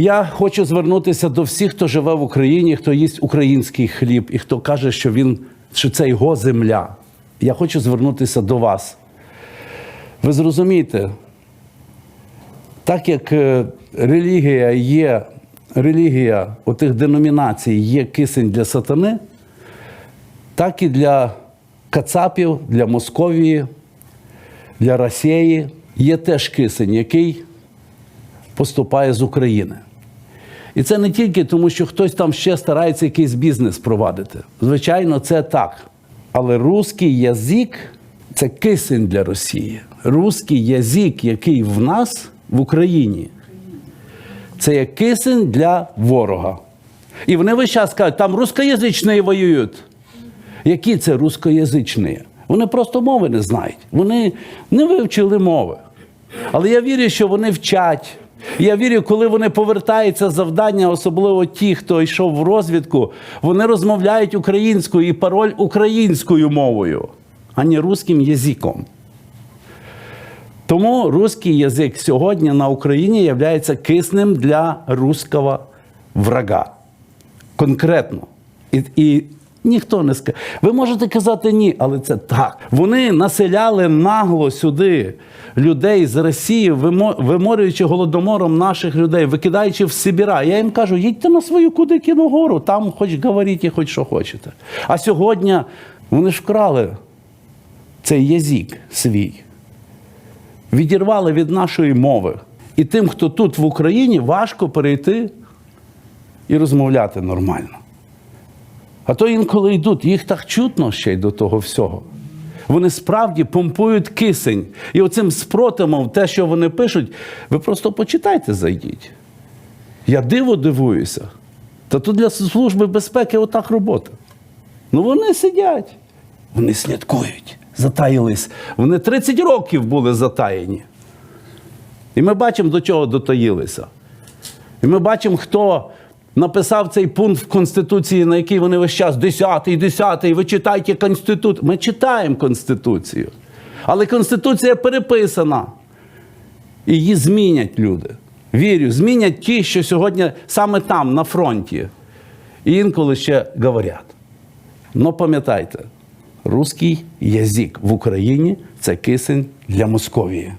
Я хочу звернутися до всіх, хто живе в Україні, хто їсть український хліб і хто каже, що він що це його земля. Я хочу звернутися до вас. Ви зрозумієте, так як е, релігія є, релігія отих деномінацій є кисень для сатани, так і для Кацапів, для Московії, для Росії є теж кисень, який поступає з України. І це не тільки тому, що хтось там ще старається якийсь бізнес провадити. Звичайно, це так. Але русський язик це кисень для Росії. Русський язик, який в нас в Україні, це є кисень для ворога. І вони весь час кажуть, там рускоязичні воюють. Які це рускоязичні? Вони просто мови не знають. Вони не вивчили мови. Але я вірю, що вони вчать. Я вірю, коли вони повертаються завдання, особливо ті, хто йшов в розвідку, вони розмовляють українською і пароль українською мовою, а не русським язиком. Тому русський язик сьогодні на Україні є киснем для руського врага. Конкретно. І, і ніхто не скаже. Ви можете казати ні, але це так. Вони населяли нагло сюди людей з Росії, виморюючи голодомором наших людей, викидаючи в Сибіра. Я їм кажу, їдьте на свою Кудикіну гору, там хоч говоріть, хоч що хочете. А сьогодні вони ж вкрали цей язик свій відірвали від нашої мови. І тим, хто тут в Україні, важко перейти і розмовляти нормально. А то інколи йдуть, їх так чутно ще й до того всього. Вони справді помпують кисень. І оцим спротивом, те, що вони пишуть, ви просто почитайте, зайдіть. Я диво дивуюся. Та тут для Служби безпеки отак робота. Ну вони сидять, вони слідкують, затаїлись. Вони 30 років були затаєні. І ми бачимо, до чого дотаїлися. І ми бачимо, хто написав цей пункт в Конституції, на який вони весь час 10-й, 10-й, ви читайте Конституцію. Ми читаємо Конституцію. Але Конституція переписана. І її змінять люди. Вірю, змінять ті, що сьогодні саме там, на фронті. І інколи ще говорять. Но пам'ятайте, русський язик в Україні це кисень для Московії.